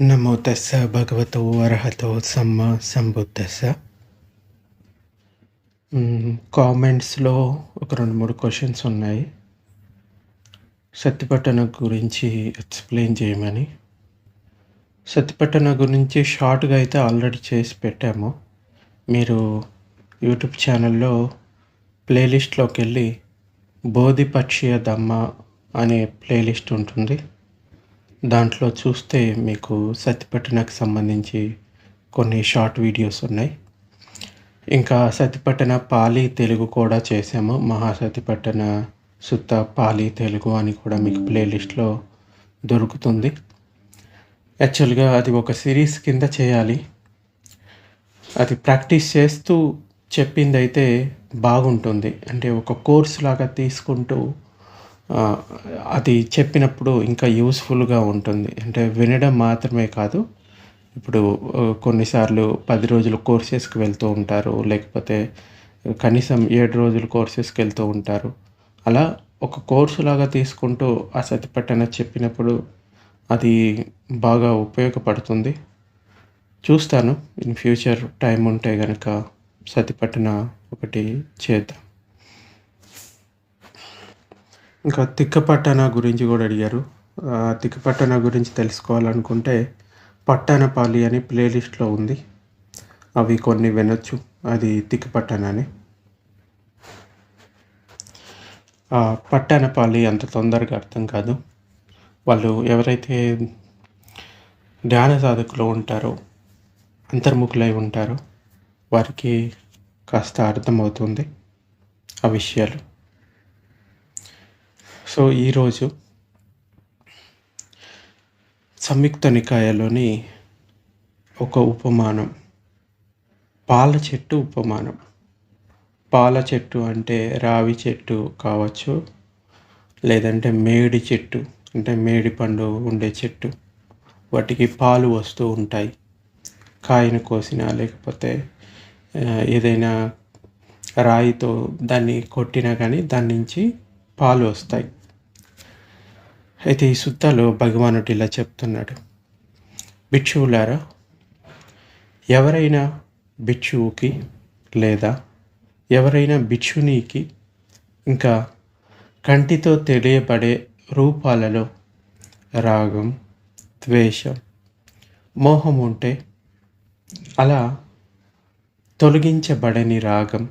నమో తస్స భగవతో అర్హతో సమ్మ సంబుద్ధస్స. కామెంట్స్లో ఒక రెండు మూడు క్వశ్చన్స్ ఉన్నాయి. సత్యపట్టణ గురించి ఎక్స్ప్లెయిన్ చేయమని. సత్యపట్టణ గురించి షార్ట్గా అయితే ఆల్రెడీ చేసి పెట్టాము. మీరు యూట్యూబ్ ఛానల్లో ప్లేలిస్ట్లోకి వెళ్ళి బోధిపక్షియ దమ్మ అనే ప్లేలిస్ట్ ఉంటుంది. దాంట్లో చూస్తే మీకు సత్యపట్టణకు సంబంధించి కొన్ని షార్ట్ వీడియోస్ ఉన్నాయి. ఇంకా సత్యపట్టణ పాలి తెలుగు కూడా చేసాము. మహాసత్యపట్టణ సుత్త పాలి తెలుగు అని కూడా మీకు ప్లేలిస్ట్లో దొరుకుతుంది. యాక్చువల్గా అది ఒక సిరీస్ కింద చేయాలి. అది ప్రాక్టీస్ చేస్తూ చెప్పింది అయితే బాగుంటుంది. అంటే ఒక కోర్స్ లాగా తీసుకుంటూ అది చెప్పినప్పుడు ఇంకా యూస్ఫుల్గా ఉంటుంది. అంటే వినడం మాత్రమే కాదు ఇప్పుడు కొన్నిసార్లు పది రోజులు కోర్సెస్కి వెళ్తూ ఉంటారు లేకపోతే కనీసం ఏడు రోజులు కోర్సెస్కి వెళ్తూ ఉంటారు. అలా ఒక కోర్సు లాగా తీసుకుంటూ ఆ సతిపట్టణ చెప్పినప్పుడు అది బాగా ఉపయోగపడుతుంది. చూస్తాను. ఇన్ ఫ్యూచర్ టైం ఉంటే కనుక సతిపట్టణ ఒకటి చేద్దాం. ఇంకా తిక్కపట్టణ గురించి కూడా అడిగారు. తిక్క తిక్కపట్టణ గురించి తెలుసుకోవాలనుకుంటే పట్టణపాలి అని ప్లేలిస్ట్లో ఉంది. అవి కొన్ని వినొచ్చు. అది తిక్కపట్టణ అని పట్టణపాలి అంత తొందరగా అర్థం కాదు. వాళ్ళు ఎవరైతే ధ్యాన సాధకులు ఉంటారో అంతర్ముఖులై ఉంటారో వారికి కాస్త అర్థమవుతుంది ఆ విషయాలు. సో ఈరోజు సంయుక్త నికాయలోని ఒక ఉపమానం. పాల చెట్టు ఉపమానం. పాల చెట్టు అంటే రావి చెట్టు కావచ్చు లేదంటే మేడి చెట్టు అంటే మేడి పండు ఉండే చెట్టు. వాటికి పాలు వస్తూ ఉంటాయి. కాయను కోసినా లేకపోతే ఏదైనా రాయితో దాన్ని కొట్టినా కానీ దాని నుంచి పాలు వస్తాయి. అయితే ఈ సుత్తాలో భగవానుడు ఇలా చెప్తున్నాడు. భిక్షువులారా ఎవరైనా భిక్షువుకి లేదా ఎవరైనా భిక్షునికి ఇంకా కంటితో తెలియబడే రూపాలలో రాగం ద్వేషం మోహం ఉంటే అలా తొలగించబడని రాగం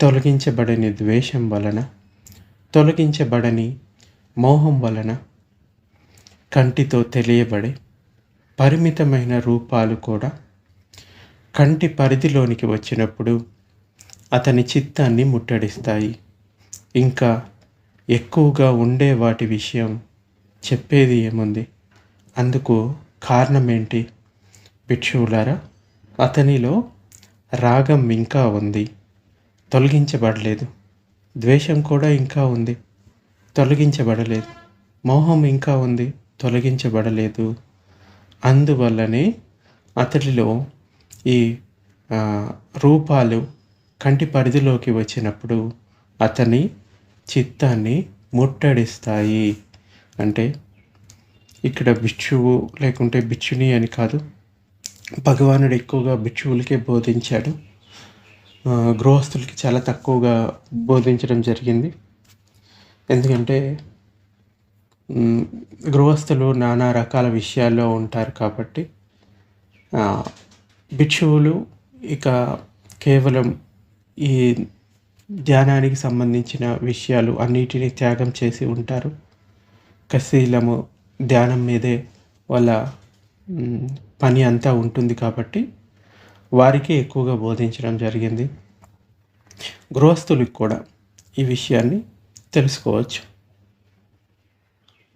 తొలగించబడని ద్వేషం వలన తొలగించబడని మోహం వలన కంటితో తెలియబడే పరిమితమైన రూపాలు కూడా కంటి పరిధిలోనికి వచ్చినప్పుడు అతని చిత్తాన్ని ముట్టడిస్తాయి. ఇంకా ఎక్కువగా ఉండే వాటి విషయం చెప్పేది ఏముంది? అందుకు కారణమేంటి? భిక్షువులారా అతనిలో రాగం ఇంకా ఉంది. తొలగించబడలేదు. ద్వేషం కూడా ఇంకా ఉంది. తొలగించబడలేదు. మోహం ఇంకా ఉంది తొలగించబడలేదు. అందువల్లనే అతడిలో ఈ రూపాలు కంటి పరిధిలోకి వచ్చినప్పుడు అతని చిత్తాన్ని ముట్టడిస్తాయి. అంటే ఇక్కడ భిక్షువు లేకుంటే భిక్షుని అని కాదు భగవానుడు ఎక్కువగా భిక్షువులకే బోధించాడు. గృహస్థులకి చాలా తక్కువగా బోధించడం జరిగింది. ఎందుకంటే గృహస్థులు నానా రకాల విషయాల్లో ఉంటారు కాబట్టి భిక్షువులు ఇక కేవలం ఈ ధ్యానానికి సంబంధించిన విషయాలు అన్నిటినీ త్యాగం చేసి ఉంటారు. కశీలము ధ్యానం మీదే వాళ్ళ పని అంతా ఉంటుంది కాబట్టి వారికి ఎక్కువగా బోధించడం జరిగింది. గృహస్థులకు కూడా ఈ విషయాన్ని తెలుసుకోవచ్చు.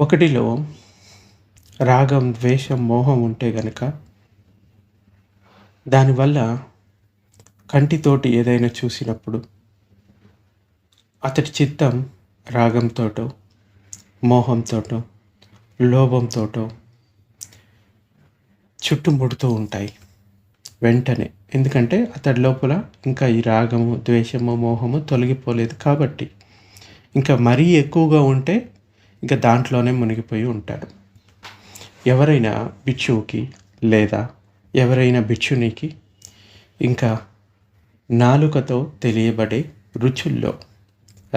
ఒకటిలో రాగం ద్వేషం మోహం ఉంటే గనక దానివల్ల కంటితోటి ఏదైనా చూసినప్పుడు అతడి చిత్తం రాగంతోటో మోహంతోటో లోభంతోటో చుట్టుముడుతూ ఉంటాయి వెంటనే. ఎందుకంటే అతడి లోపల ఇంకా ఈ రాగము ద్వేషము మోహము తొలగిపోలేదు కాబట్టి ఇంకా మరీ ఎక్కువగా ఉంటే ఇంకా దాంట్లోనే మునిగిపోయి ఉంటాడు. ఎవరైనా భిక్షువుకి లేదా ఎవరైనా భిక్షునికి ఇంకా నాలుకతో తెలియబడే రుచుల్లో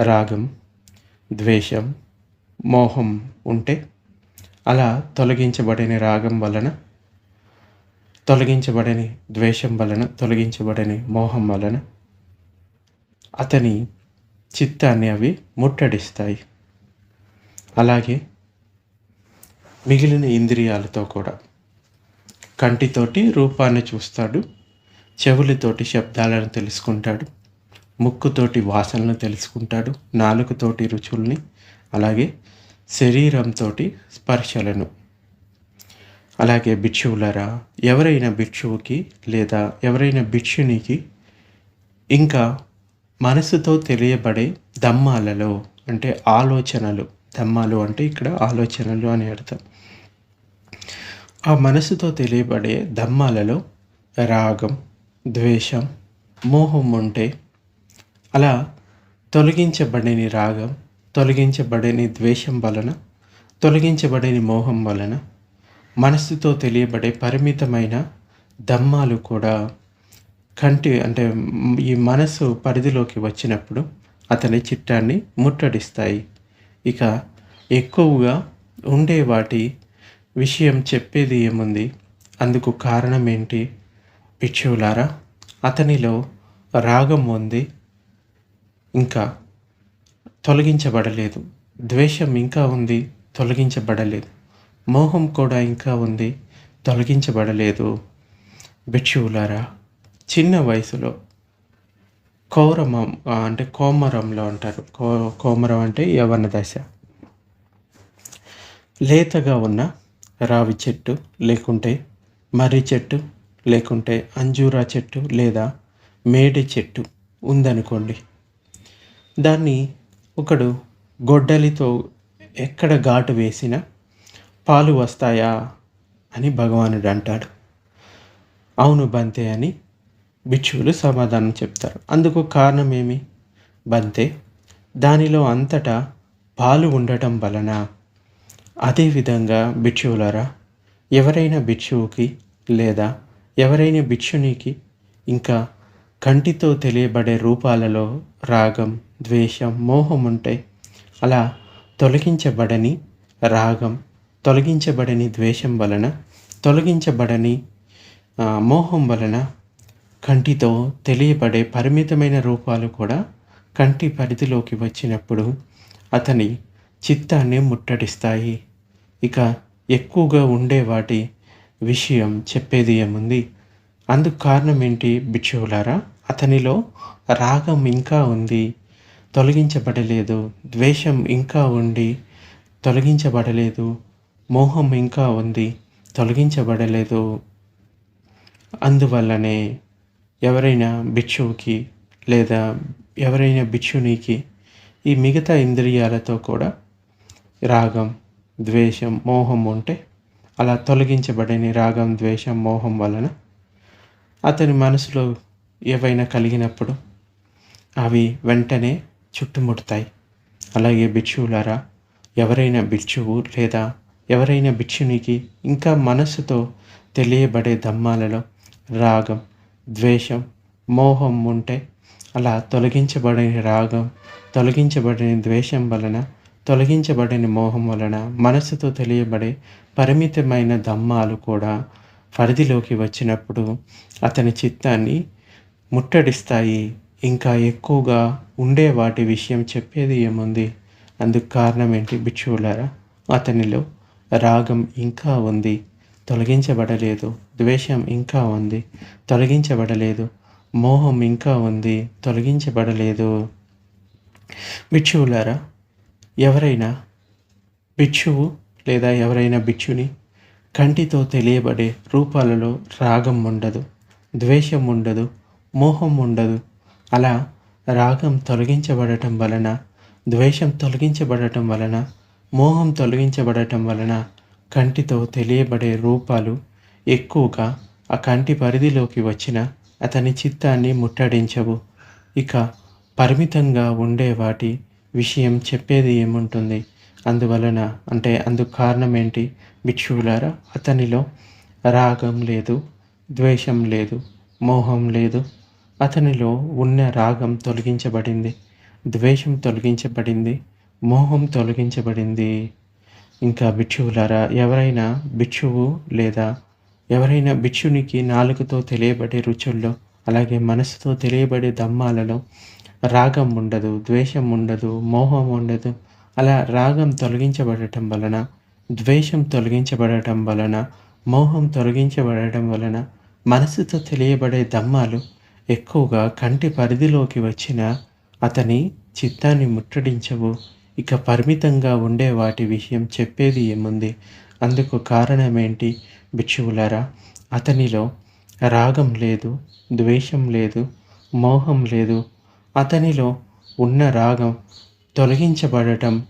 రాగం ద్వేషం మోహం ఉంటే అలా తొలగించబడిన రాగం వలన తొలగించబడని ద్వేషం వలన తొలగించబడని మోహం వలన అతని చిత్తాన్ని అవి ముట్టడిస్తాయి. అలాగే మిగిలిన ఇంద్రియాలతో కూడా. కంటితోటి రూపాన్ని చూస్తాడు చెవులతోటి శబ్దాలను తెలుసుకుంటాడు ముక్కుతోటి వాసనలను తెలుసుకుంటాడు నాలుకతోటి రుచుల్ని అలాగే శరీరంతో స్పర్శలను. అలాగే భిక్షువులరా ఎవరైనా భిక్షువుకి లేదా ఎవరైనా భిక్షునికి ఇంకా మనసుతో తెలియబడే దమ్మాలలో అంటే ఆలోచనలు. దమ్మాలు అంటే ఇక్కడ ఆలోచనలు అని అర్థం. ఆ మనసుతో తెలియబడే దమ్మాలలో రాగం ద్వేషం మోహం ఉంటే అలా తొలగించబడని రాగం తొలగించబడని ద్వేషం వలన తొలగించబడని మోహం వలన మనస్సుతో తెలియబడే పరిమితమైన దమ్మాలు కూడా కంటి అంటే ఈ మనసు పరిధిలోకి వచ్చినప్పుడు అతని చిట్టాన్ని ముట్టడిస్తాయి. ఇక ఎక్కువగా ఉండే వాటి విషయం చెప్పేది ఏముంది? అందుకు కారణం ఏంటి భిక్షువులారా అతనిలో రాగం ఉంది. ఇంకా తొలగించబడలేదు. ద్వేషం ఇంకా ఉంది తొలగించబడలేదు. మోహం కూడా ఇంకా ఉంది తొలగించబడలేదు. భిక్షువులారా చిన్న వయసులో కౌరమం అంటే కోమరంలో అంటారు. కో కోమరం అంటే యవన దశ. లేతగా ఉన్న రావి చెట్టు లేకుంటే మర్రి చెట్టు లేకుంటే అంజూరా చెట్టు లేదా మేడి చెట్టు ఉందనుకోండి. దాన్ని ఒకడు గొడ్డలితో ఎక్కడ ఘాటు వేసినా పాలు వస్తాయా అని భగవానుడు అంటాడు. అవును బంతే అని భిక్షువులు సమాధానం చెప్తారు. అందుకు కారణం ఏమి? బంతే దానిలో అంతటా పాలు ఉండటం వలన అదేవిధంగా భిక్షువులరా ఎవరైనా భిక్షువుకి లేదా ఎవరైనా భిక్షునికి ఇంకా కంటితో తెలియబడే రూపాలలో రాగం ద్వేషం మోహం ఉంటాయి అలా తొలగించబడని రాగం తొలగించబడని ద్వేషం వలన తొలగించబడని మోహం వలన కంటితో తెలియబడే పరిమితమైన రూపాలు కూడా కంటి పరిధిలోకి వచ్చినప్పుడు అతని చిత్తాన్ని ముట్టడిస్తాయి. ఇక ఎక్కువగా ఉండే వాటి విషయం చెప్పేది ఏముంది? అందుకు కారణం ఏంటి భిక్షువులారా? అతనిలో రాగం ఇంకా ఉంది. తొలగించబడలేదు. ద్వేషం ఇంకా ఉండి తొలగించబడలేదు. మోహం ఇంకా ఉంది. తొలగించబడలేదు. అందువల్లనే ఎవరైనా భిక్షువుకి లేదా ఎవరైనా భిక్షునికి ఈ మిగతా ఇంద్రియాలతో కూడా రాగం ద్వేషం మోహం ఉంటే అలా తొలగించబడని రాగం ద్వేషం మోహం వలన అతని మనసులో ఏవైనా కలిగినప్పుడు అవి వెంటనే చుట్టుముడతాయి. అలాగే భిక్షువులారా ఎవరైనా భిక్షువు లేదా ఎవరైనా భిక్షునికి ఇంకా మనస్సుతో తెలియబడే దమ్మాలలో రాగం ద్వేషం మోహం ఉంటే అలా తొలగించబడని రాగం తొలగించబడని ద్వేషం వలన తొలగించబడని మోహం వలన మనసుతో తెలియబడే పరిమితమైన దమ్మాలు కూడా పరిధిలోకి వచ్చినప్పుడు అతని చిత్తాన్ని ముట్టడిస్తాయి. ఇంకా ఎక్కువగా ఉండే వాటి విషయం చెప్పేది ఏముంది? అందుకు కారణం ఏంటి భిక్షువులారా? అతనిలో రాగం ఇంకా ఉంది. తొలగించబడలేదు. ద్వేషం ఇంకా ఉంది. తొలగించబడలేదు. మోహం ఇంకా ఉంది. తొలగించబడలేదు. భిక్షువులారా ఎవరైనా భిక్షువు లేదా ఎవరైనా భిక్షుని కంటితో తెలియబడే రూపాలలో రాగం ఉండదు ద్వేషం ఉండదు మోహం ఉండదు. అలా రాగం తొలగించబడటం వలన ద్వేషం తొలగించబడటం వలన మోహం తొలగించబడటం వలన కంటితో తెలియబడే రూపాలు ఎక్కువగా ఆ కంటి పరిధిలోకి వచ్చిన అతని చిత్తాన్ని ముట్టడించవు. ఇక పరిమితంగా ఉండే వాటి విషయం చెప్పేది ఏముంటుంది? అందువలన అంటే అందుకు కారణం ఏంటి భిక్షువులారా అతనిలో రాగం లేదు ద్వేషం లేదు మోహం లేదు. అతనిలో ఉన్న రాగం తొలగించబడింది ద్వేషం తొలగించబడింది మోహం తొలగించబడింది. ఇంకా భిక్షువులారా ఎవరైనా భిక్షువు లేదా ఎవరైనా భిక్షునికి నాలుగుతో తెలియబడే రుచుల్లో అలాగే మనసుతో తెలియబడే దమ్మాలలో రాగం ఉండదు ద్వేషం ఉండదు మోహం ఉండదు. అలా రాగం తొలగించబడటం వలన ద్వేషం తొలగించబడటం వలన మోహం తొలగించబడటం వలన మనసుతో తెలియబడే దమ్మాలు ఎక్కువగా కంటి పరిధిలోకి వచ్చిన అతని చిత్తాన్ని ముట్టడించవు. ఇక పరిమితంగా ఉండే వాటి విషయం చెప్పేది ఏముంది? అందుకు కారణమేంటి భిక్షువులారా? అతనిలో రాగం లేదు ద్వేషం లేదు మోహం లేదు. అతనిలో ఉన్న రాగం తొలగించబడటం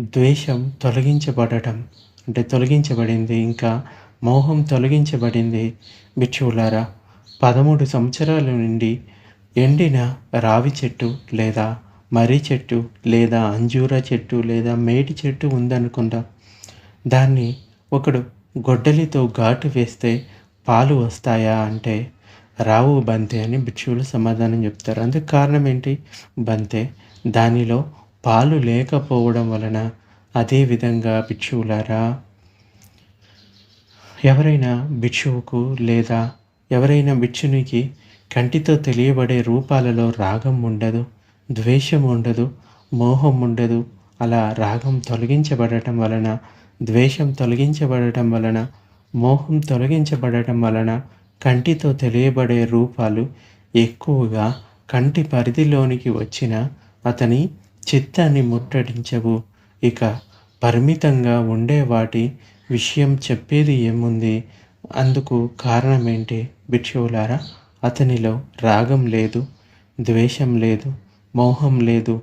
ద్వేషం తొలగించబడటం అంటే తొలగించబడింది ఇంకా మోహం తొలగించబడింది భిక్షువులారా? పదమూడు సంవత్సరాల నుండి ఎండిన రావి చెట్టు లేదా మర్రి చెట్టు లేదా అంజూర చెట్టు లేదా మేటి చెట్టు ఉందనుకుందాం దాన్ని ఒకడు గొడ్డలితో ఘాటు వేస్తే పాలు వస్తాయా అంటే రావు బంతే అని భిక్షువులు సమాధానం చెప్తారు. అందుకు కారణం ఏంటి? బంతే దానిలో పాలు లేకపోవడం వలన అదే విధంగా భిక్షువులారా? ఎవరైనా భిక్షువుకు లేదా ఎవరైనా భిక్షునికి కంటితో తెలియబడే రూపాలలో రాగం ఉండదు. ద్వేషం ఉండదు మోహం ఉండదు అలా రాగం తొలగించబడటం వలన ద్వేషం తొలగించబడటం వలన మోహం తొలగించబడటం వలన కంటితో తెలియబడే రూపాలు ఎక్కువగా కంటి పరిధిలోనికి వచ్చిన అతని చిత్తాన్ని ముట్టడించవు. ఇక పరిమితంగా ఉండే వాటి విషయం చెప్పేది ఏముంది? అందుకు కారణం ఏంటి భిక్షువులారా అతనిలో రాగం లేదు ద్వేషం లేదు. మోహం లేదు.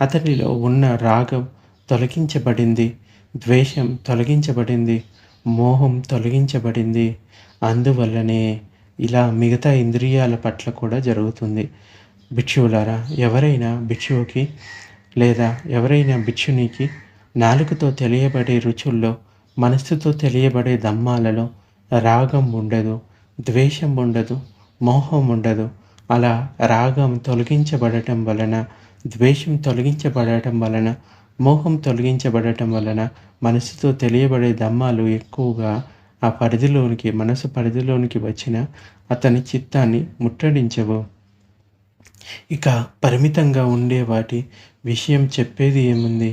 అతనిలో ఉన్న రాగం తొలగించబడింది ద్వేషం తొలగించబడింది మోహం తొలగించబడింది. అందువల్లనే ఇలా మిగతా ఇంద్రియాల పట్ల కూడా జరుగుతుంది. భిక్షువులారా ఎవరైనా భిక్షువుకి లేదా ఎవరైనా భిక్షునికి నాలుకతో తెలియబడే రుచుల్లో మనస్సుతో తెలియబడే దమ్మాలలో రాగం ఉండదు ద్వేషం ఉండదు మోహం ఉండదు. అలా రాగం తొలగించబడటం వలన ద్వేషం తొలగించబడటం వలన మోహం తొలగించబడటం వలన మనసుతో తెలియబడే దమ్మాలు ఎక్కువగా ఆ పరిధిలోనికి మనసు పరిధిలోనికి వచ్చిన అతని చిత్తాన్ని ముట్టడించవు. ఇక పరిమితంగా ఉండే వాటి విషయం చెప్పేది ఏముంది?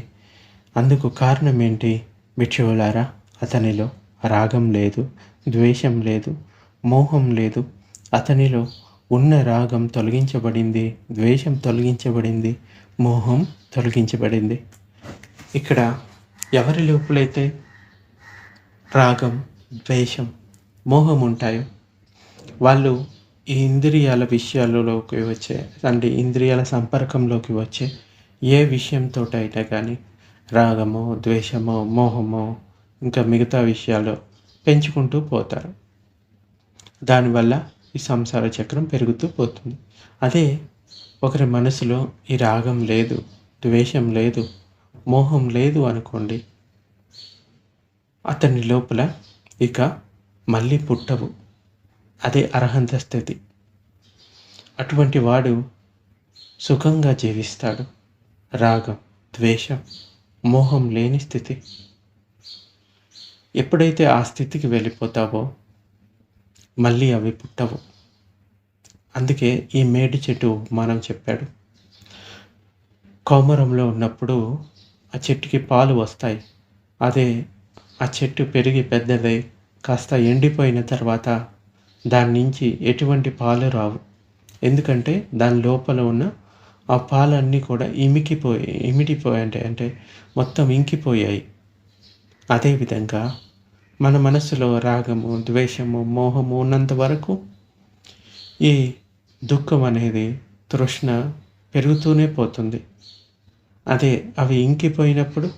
అందుకు కారణం ఏంటి భిక్షువులారా అతనిలో రాగం లేదు ద్వేషం లేదు మోహం లేదు అతనిలో ఉన్న రాగం తొలగించబడింది ద్వేషం తొలగించబడింది మోహం తొలగించబడింది. ఇక్కడ ఎవరి లోపలైతే రాగం ద్వేషం మోహం ఉంటాయో వాళ్ళు ఈ ఇంద్రియాల విషయాలలోకి వచ్చే అంటే ఇంద్రియాల సంపర్కంలోకి వచ్చే ఏ విషయంతో అయినా కానీ రాగమో ద్వేషమో మోహమో ఇంకా మిగతా విషయాలు పెంచుకుంటూ పోతారు. దానివల్ల ఈ సంసార చక్రం పెరుగుతూ పోతుంది. అదే ఒకరి మనసులో ఈ రాగం లేదు ద్వేషం లేదు మోహం లేదు అనుకోండి అతని లోపల ఇక మళ్ళీ పుట్టవు. అదే అర్హంత స్థితి. అటువంటి వాడు సుఖంగా జీవిస్తాడు. రాగం ద్వేషం మోహం లేని స్థితి. ఎప్పుడైతే ఆ స్థితికి వెళ్ళిపోతావో మళ్ళీ అవి పుట్టవు. అందుకే ఈ మేడి చెట్టు మనం చెప్పాడు. కౌమరంలో ఉన్నప్పుడు ఆ చెట్టుకి పాలు వస్తాయి. అదే ఆ చెట్టు పెరిగి పెద్దదై కాస్త ఎండిపోయిన తర్వాత దాని నుంచి ఎటువంటి పాలు రావు. ఎందుకంటే దాని లోపల ఉన్న ఆ పాలన్నీ కూడా ఇమికిపోయి ఇమిడిపోయాయి అంటే మొత్తం ఇంకిపోయాయి. అదేవిధంగా మన మనసులో రాగము ద్వేషము మోహము ఉన్నంత వరకు ఈ దుఃఖం అనేది తృష్ణ పెరుగుతూనే పోతుంది. అదే అవి ఇంకిపోయినప్పుడు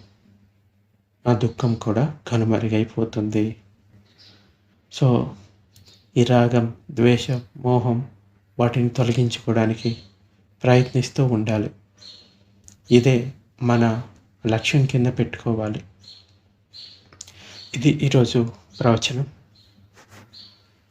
ఆ దుఃఖం కూడా కనుమరుగైపోతుంది. సో ఈ రాగం ద్వేషం మోహం వాటిని తొలగించుకోవడానికి ప్రయత్నిస్తూ ఉండాలి. ఇదే మన లక్ష్యం కింద పెట్టుకోవాలి. ఇది ఈరోజు ప్రవచనం.